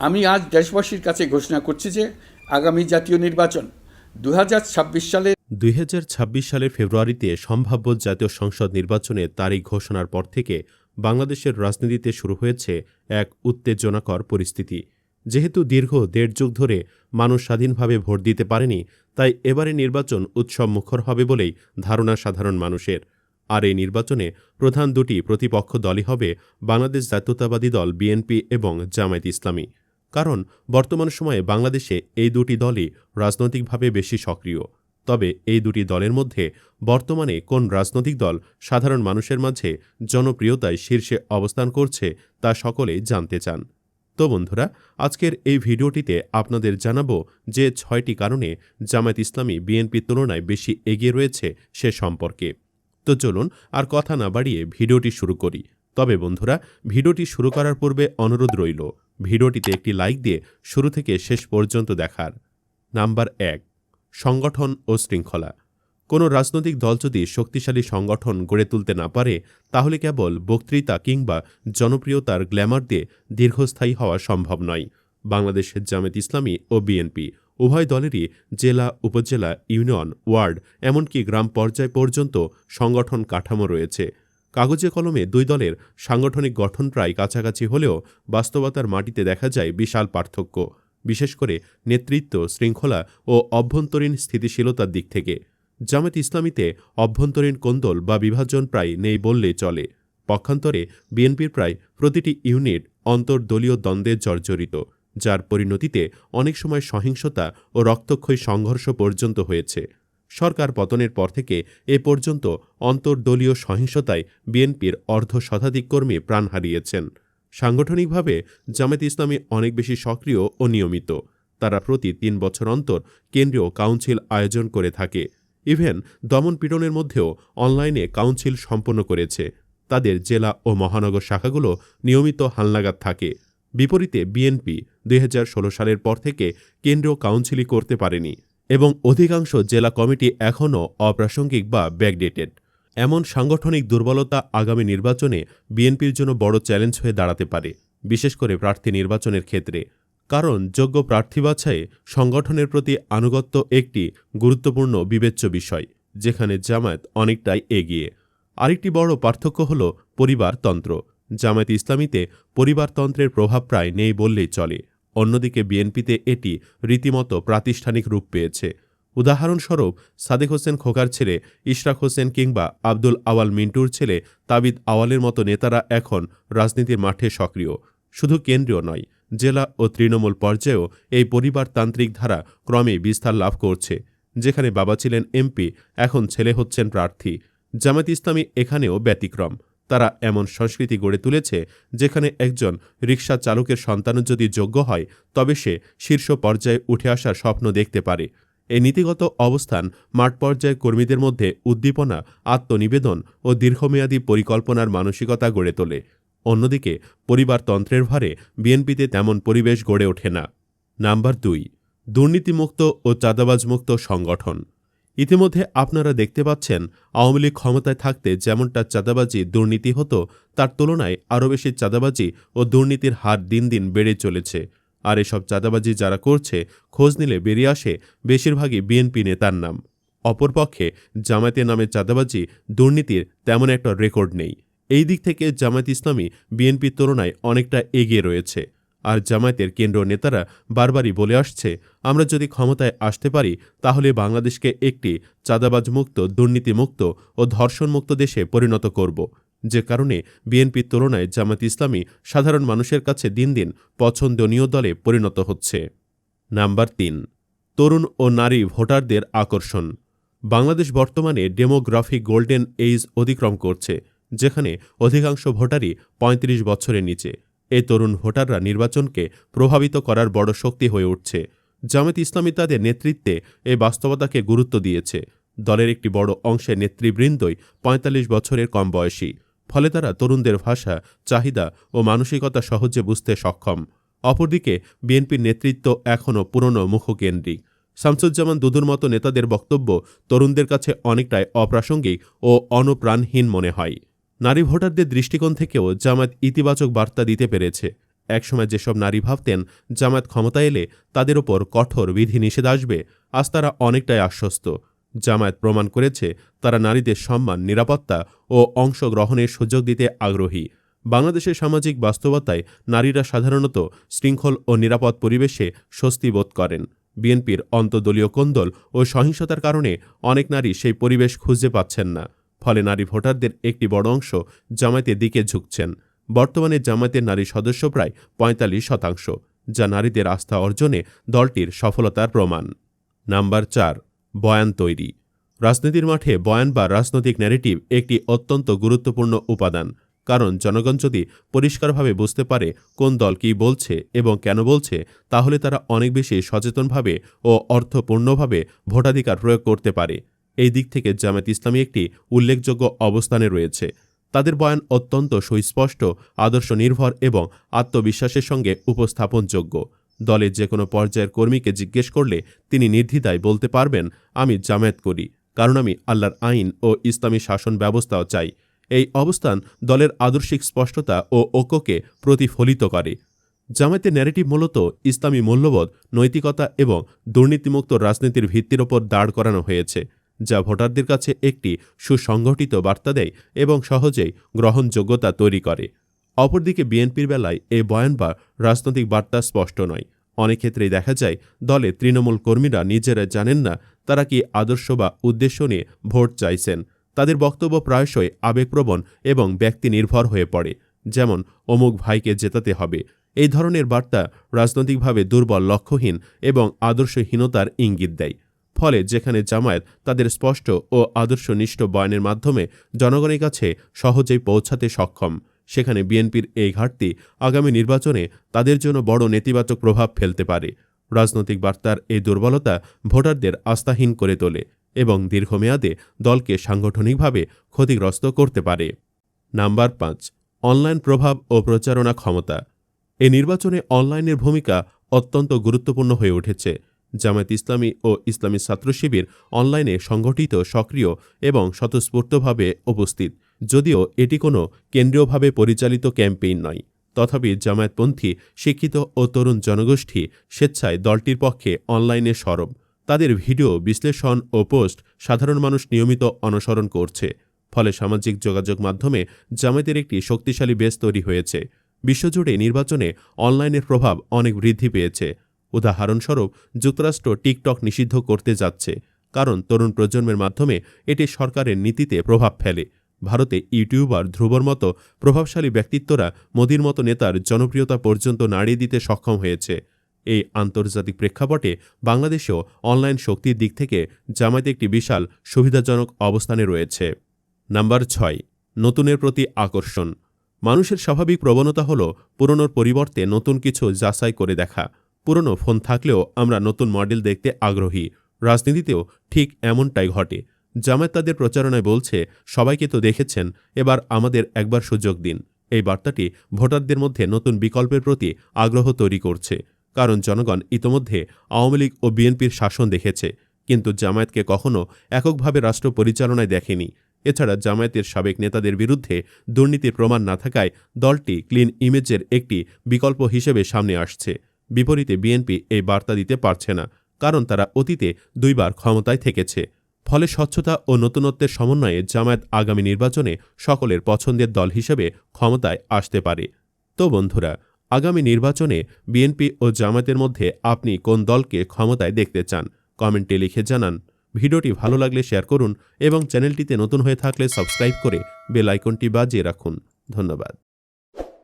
আমি আজ দেশবাসীর কাছে ঘোষণা করছি যে আগামী জাতীয় নির্বাচন দু সালে দুই হাজার ছাব্বিশ সালের ফেব্রুয়ারিতে সম্ভাব্য জাতীয় সংসদ নির্বাচনের তারিখ ঘোষণার পর থেকে বাংলাদেশের রাজনীতিতে শুরু হয়েছে এক উত্তেজনাকর পরিস্থিতি। যেহেতু দীর্ঘ দেড় যুগ ধরে মানুষ স্বাধীনভাবে ভোট দিতে পারেনি, তাই এবারে নির্বাচন উৎসব মুখর হবে বলেই ধারণা সাধারণ মানুষের। আর এই নির্বাচনে প্রধান দুটি প্রতিপক্ষ দলই হবে বাংলাদেশ জাতীয়তাবাদী দল বিএনপি এবং জামায়াত ইসলামী। কারণ বর্তমান সময়ে বাংলাদেশে এই দুটি দলই রাজনৈতিকভাবে বেশি সক্রিয়। তবে এই দুটি দলের মধ্যে বর্তমানে কোন রাজনৈতিক দল সাধারণ মানুষের মাঝে জনপ্রিয়তায় শীর্ষে অবস্থান করছে তা সকলেই জানতে চান। তো বন্ধুরা, আজকের এই ভিডিওটিতে আপনাদের জানাব যে ছয়টি কারণে জামায়াত ইসলামী বিএনপির তুলনায় বেশি এগিয়ে রয়েছে সে সম্পর্কে। তো চলুন আর কথা না বাড়িয়ে ভিডিওটি শুরু করি। তবে বন্ধুরা, ভিডিওটি শুরু করার পূর্বে অনুরোধ রইল ভিডিওটিতে একটি লাইক দিয়ে শুরু থেকে শেষ পর্যন্ত দেখার। নাম্বার এক, সংগঠন ও শৃঙ্খলা। কোনো রাজনৈতিক দল যদি শক্তিশালী সংগঠন গড়ে তুলতে না পারে, তাহলে কেবল বক্তৃতা কিংবা জনপ্রিয়তার গ্ল্যামার দিয়ে দীর্ঘস্থায়ী হওয়া সম্ভব নয়। বাংলাদেশের জামাত ইসলামী ও বিএনপি উভয় দলেরই জেলা, উপজেলা, ইউনিয়ন, ওয়ার্ড, এমনকি গ্রাম পর্যায় পর্যন্ত সংগঠন কাঠামো রয়েছে। কাগজে কলমে দুই দলের সাংগঠনিক গঠন প্রায় কাছাকাছি হলেও বাস্তবতার মাটিতে দেখা যায় বিশাল পার্থক্য, বিশেষ করে নেতৃত্ব, শৃঙ্খলা ও অভ্যন্তরীণ স্থিতিশীলতার দিক থেকে। জামাত ইসলামীতে অভ্যন্তরীণ কোন্দল বা বিভাজন প্রায় নেই বললে চলে। পক্ষান্তরে বিএনপির প্রায় প্রতিটি ইউনিট অন্তর্দলীয় দ্বন্দ্বে জর্জরিত, যার পরিণতিতে অনেক সময় সহিংসতা ও রক্তক্ষয়ী সংঘর্ষ পর্যন্ত হয়েছে। সরকার পতনের পর থেকে এ পর্যন্ত অন্তর্দলীয় সহিংসতায় বিএনপির অর্ধ শতাধিক কর্মী প্রাণ হারিয়েছেন। সাংগঠনিকভাবে জামাত ইসলামী অনেক বেশি সক্রিয় ও নিয়মিত। তারা প্রতি তিন বছর অন্তর কেন্দ্রীয় কাউন্সিল আয়োজন করে থাকে। ইভেন দমন পীড়নের মধ্যেও অনলাইনে কাউন্সিল সম্পন্ন করেছে। তাদের জেলা ও মহানগর শাখাগুলো নিয়মিত হালনাগাদ থাকে। বিপরীতে বিএনপি দুই হাজার ষোলো সালের পর থেকে কেন্দ্রীয় কাউন্সিলই করতে পারেনি। এবং অধিকাংশ জেলা কমিটি এখনও অপ্রাসঙ্গিক বা ব্যাকডেটেড এমন সাংগঠনিক দুর্বলতা আগামী নির্বাচনে বিএনপির জন্য বড় চ্যালেঞ্জ হয়ে দাঁড়াতে পারে, বিশেষ করে প্রার্থী নির্বাচনের ক্ষেত্রে। কারণ যোগ্য প্রার্থী বাছাই সংগঠনের প্রতি আনুগত্য একটি গুরুত্বপূর্ণ বিবেচ্য বিষয়, যেখানে জামায়াত অনেকটাই এগিয়ে। আরেকটি বড় পার্থক্য হল পরিবারতন্ত্র। জামায়াত ইসলামীতে পরিবারতন্ত্রের প্রভাব প্রায় নেই বললেই চলে। অন্যদিকে বিএনপিতে এটি রীতিমতো প্রাতিষ্ঠানিক রূপ পেয়েছে। উদাহরণস্বরূপ, সাদেক হোসেন খোকার ছেলে, ইশরাক হোসেন কিংবা আব্দুল আওয়াল মিন্টুর ছেলে তাবিদ আওয়ালের মতো নেতারা এখন রাজনীতির মাঠে সক্রিয়। শুধু কেন্দ্রীয় নয়, জেলা ও তৃণমূল পর্যায়েও এই পরিবারতান্ত্রিক ধারা ক্রমে বিস্তার লাভ করছে। যেখানে বাবা ছিলেন এমপি, এখন ছেলে হচ্ছেন প্রার্থী। জামাত ইসলামী এখানেও ব্যতিক্রম। তারা এমন সংস্কৃতি গড়ে তুলেছে যেখানে একজন রিকশা চালকের সন্তানও যদি যোগ্য হয়, তবে সে শীর্ষ পর্যায়ে উঠে আসার স্বপ্ন দেখতে পারে। এই নীতিগত অবস্থান মাঠ পর্যায়ে কর্মীদের মধ্যে উদ্দীপনা, আত্মনিবেদন ও দীর্ঘমেয়াদী পরিকল্পনার মানসিকতা গড়ে তোলে। অন্যদিকে পরিবারতন্ত্রের ভারে বিএনপিতে তেমন পরিবেশ গড়ে ওঠে না। নাম্বার দুই, দুর্নীতিমুক্ত ও চাঁদাবাজমুক্ত সংগঠন। ইতিমধ্যে আপনারা দেখতে পাচ্ছেন, আওয়ামী লীগ ক্ষমতায় থাকতে যেমনটা চাঁদাবাজি দুর্নীতি হতো, তার তুলনায় আরও বেশি চাঁদাবাজি ও দুর্নীতির হার দিন দিন বেড়ে চলেছে। আর এসব চাঁদাবাজি যারা করছে, খোঁজ নিলে বেরিয়ে আসে বেশিরভাগই বিএনপি নেতার নাম। অপরপক্ষে জামায়াতের নামে চাঁদাবাজি, দুর্নীতির তেমন একটা রেকর্ড নেই। এই দিক থেকে জামায়াত ইসলামী বিএনপির তুলনায় অনেকটা এগিয়ে রয়েছে। আর জামায়াতের কেন্দ্র নেতারা বারবারই বলে আসছে, আমরা যদি ক্ষমতায় আসতে পারি, তাহলে বাংলাদেশকে একটি চাঁদাবাজমুক্ত, দুর্নীতিমুক্ত ও ধর্ষণমুক্ত দেশে পরিণত করব। যে কারণে বিএনপির তুলনায় জামাত ইসলামী সাধারণ মানুষের কাছে দিন দিন পছন্দনীয় দলে পরিণত হচ্ছে। নাম্বার তিন, তরুণ ও নারী ভোটারদের আকর্ষণ। বাংলাদেশ বর্তমানে ডেমোগ্রাফিক গোল্ডেন এইজ অতিক্রম করছে, যেখানে অধিকাংশ ভোটারই ৩৫ বছরের নিচে। এই তরুণ ভোটাররা নির্বাচনকে প্রভাবিত করার বড় শক্তি হয়ে উঠছে। জামাত ইসলামী তাদের নেতৃত্বে এই বাস্তবতাকে গুরুত্ব দিয়েছে। দলের একটি বড় অংশের নেতৃবৃন্দই ৪৫ বছরের কম বয়সী। ফলে তারা তরুণদের ভাষা, চাহিদা ও মানসিকতা সহজে বুঝতে সক্ষম। অপরদিকে, বিএনপির নেতৃত্ব এখনও পুরনো মুখকেন্দ্রিক। শামসুজ্জামান দুদুর মতো নেতাদের বক্তব্য তরুণদের কাছে অনেকটাই অপ্রাসঙ্গিক ও অনুপ্রাণহীন মনে হয়। নারী ভোটারদের দৃষ্টিকোণ থেকেও জামায়াত ইতিবাচক বার্তা দিতে পেরেছে। একসময় যেসব নারী ভাবতেন জামায়াত ক্ষমতা এলে তাদের ওপর কঠোর বিধিনিষেধ আসবে, আজ তারা অনেকটাই আশ্বস্ত। জামায়াত প্রমাণ করেছে তারা নারীদের সম্মান, নিরাপত্তা ও অংশগ্রহণের সুযোগ দিতে আগ্রহী। বাংলাদেশের সামাজিক বাস্তবতায় নারীরা সাধারণত শৃঙ্খল ও নিরাপদ পরিবেশে স্বস্তি বোধ করেন। বিএনপির অন্তদলীয় কোন্দল ও সহিংসতার কারণে অনেক নারী সেই পরিবেশ খুঁজে পাচ্ছেন না। ফলে নারী ভোটারদের একটি বড় অংশ জামায়াতের দিকে ঝুঁকছেন। বর্তমানে জামায়াতের নারী সদস্য প্রায় পঁয়তাল্লিশ শতাংশ, যা নারীদের আস্থা অর্জনে দলটির সফলতার প্রমাণ। নাম্বার চার, বয়ান তৈরি। রাজনীতির মাঠে বয়ান বা রাজনৈতিক ন্যারেটিভ একটি অত্যন্ত গুরুত্বপূর্ণ উপাদান, কারণ জনগণ যদি পরিষ্কারভাবে বুঝতে পারে কোন দল কী বলছে এবং কেন বলছে, তাহলে তারা অনেক বেশি সচেতনভাবে ও অর্থপূর্ণভাবে ভোটাধিকার প্রয়োগ করতে পারে। এই দিক থেকে জামায়াত ইসলামী একটি উল্লেখযোগ্য অবস্থানে রয়েছে। তাদের বয়ান অত্যন্ত সুস্পষ্ট, আদর্শ নির্ভর এবং আত্মবিশ্বাসের সঙ্গে উপস্থাপনযোগ্য। দলের যে কোনো পর্যায়ের কর্মীকে জিজ্ঞেস করলে তিনি নির্দ্বিধায় বলতে পারবেন, আমি জামায়াত করি, কারণ আমি আল্লাহর আইন ও ইসলামী শাসন ব্যবস্থাও চাই। এই অবস্থান দলের আদর্শিক স্পষ্টতা ও ঐক্যকে প্রতিফলিত করে। জামায়াতের ন্যারেটিভ মূলত ইসলামী মূল্যবোধ, নৈতিকতা এবং দুর্নীতিমুক্ত রাজনীতির ভিত্তির ওপর দাঁড় করানো হয়েছে। যা ভোটারদের কাছে একটি সুসংগঠিত বার্তা দেয় এবং সহজেই গ্রহণযোগ্যতা তৈরি করে। অপরদিকে বিএনপির বেলায় এ বয়ান বা রাজনৈতিক বার্তা স্পষ্ট নয়। অনেক ক্ষেত্রেই দেখা যায়, দলে তৃণমূল কর্মীরা নিজেরা জানেন না তারা কি আদর্শ বা উদ্দেশ্য নিয়ে ভোট চাইছেন। তাদের বক্তব্য প্রায়শই আবেগপ্রবণ এবং ব্যক্তি নির্ভর হয়ে পড়ে। যেমন, অমুক ভাইকে জেতাতে হবে। এই ধরনের বার্তা রাজনৈতিকভাবে দুর্বল, লক্ষ্যহীন এবং আদর্শহীনতার ইঙ্গিত দেয়। ফলে যেখানে জামায়াত তাদের স্পষ্ট ও আদর্শনিষ্ঠ বয়ানের মাধ্যমে জনগণের কাছে সহজেই পৌঁছাতে সক্ষম, সেখানে বিএনপির এই ঘাটতি আগামী নির্বাচনে তাদের জন্য বড় নেতিবাচক প্রভাব ফেলতে পারে। রাজনৈতিক বার্তার এই দুর্বলতা ভোটারদের আস্থাহীন করে তোলে এবং দীর্ঘমেয়াদে দলকে সাংগঠনিকভাবে ক্ষতিগ্রস্ত করতে পারে। নাম্বার পাঁচ, অনলাইন প্রভাব ও প্রচারণা ক্ষমতা। এ নির্বাচনে অনলাইনের ভূমিকা অত্যন্ত গুরুত্বপূর্ণ হয়ে উঠেছে। জামায়াত ইসলামী ও ইসলামী ছাত্র শিবির অনলাইনে সংগঠিত, সক্রিয় এবং স্বতঃস্ফূর্তভাবে উপস্থিত। যদিও এটি কোনো কেন্দ্রীয়ভাবে পরিচালিত ক্যাম্পেইন নয়। তথাপি জামায়াতপন্থী, শিক্ষিত ও তরুণ জনগোষ্ঠী স্বেচ্ছায় দলটির পক্ষে অনলাইনে সরব। তাদের ভিডিও বিশ্লেষণ ও পোস্ট সাধারণ মানুষ নিয়মিত অনুসরণ করছে। ফলে সামাজিক যোগাযোগ মাধ্যমে জামায়াতের একটি শক্তিশালী বেস তৈরি হয়েছে। বিশ্বজুড়ে নির্বাচনে অনলাইনের প্রভাব অনেক বৃদ্ধি পেয়েছে। উদাহরণস্বরূপ, যুক্তরাষ্ট্র টিকটক নিষিদ্ধ করতে যাচ্ছে, কারণ তরুণ প্রজন্মের মাধ্যমে এটি সরকারের নীতিতে প্রভাব ফেলে। ভারতে ইউটিউবার ধ্রুবর মতো প্রভাবশালী ব্যক্তিত্বরা মোদির মতো নেতার জনপ্রিয়তা পর্যন্ত নাড়িয়ে দিতে সক্ষম হয়েছে। এই আন্তর্জাতিক প্রেক্ষাপটে বাংলাদেশেও অনলাইন শক্তির দিক থেকে জামায়াত একটি বিশাল সুবিধাজনক অবস্থানে রয়েছে। নাম্বার ছয়, নতুনের প্রতি আকর্ষণ। মানুষের স্বাভাবিক প্রবণতা হল পুরনোর পরিবর্তে নতুন কিছু যাচাই করে দেখা। পুরনো ফোন থাকলেও আমরা নতুন মডেল দেখতে আগ্রহী। রাজনীতিতেও ঠিক এমনটাই ঘটে। জামায়াত তাদের প্রচারণায় বলছে, সবাইকে তো দেখেছেন, এবার আমাদের একবার সুযোগ দিন। এই বার্তাটি ভোটারদের মধ্যে নতুন বিকল্পের প্রতি আগ্রহ তৈরি করছে। কারণ জনগণ ইতোমধ্যে আওয়ামী লীগ ও বিএনপির শাসন দেখেছে। কিন্তু জামায়াতকে কখনও এককভাবে রাষ্ট্র পরিচালনায় দেখেনি। এছাড়া জামায়াতের সাবেক নেতাদের বিরুদ্ধে দুর্নীতির প্রমাণ না থাকায় দলটি ক্লিন ইমেজের একটি বিকল্প হিসেবে সামনে আসছে। বিপরীতে বিএনপি এই বার্তা দিতে পারছে না, কারণ তারা অতীতে দুইবার ক্ষমতায় থেকেছে। ফলে স্বচ্ছতা ও নতুনত্বের সমন্বয়ে জামায়াত আগামী নির্বাচনে সকলের পছন্দের দল হিসেবে ক্ষমতায় আসতে পারে। তো বন্ধুরা, আগামী নির্বাচনে বিএনপি ও জামায়াতের মধ্যে আপনি কোন দলকে ক্ষমতায় দেখতে চান? কমেন্টে লিখে জানান। ভিডিওটি ভালো লাগলে শেয়ার করুন এবং চ্যানেলটিতে নতুন হয়ে থাকলে সাবস্ক্রাইব করে বেল আইকনটি বাজিয়ে রাখুন। ধন্যবাদ।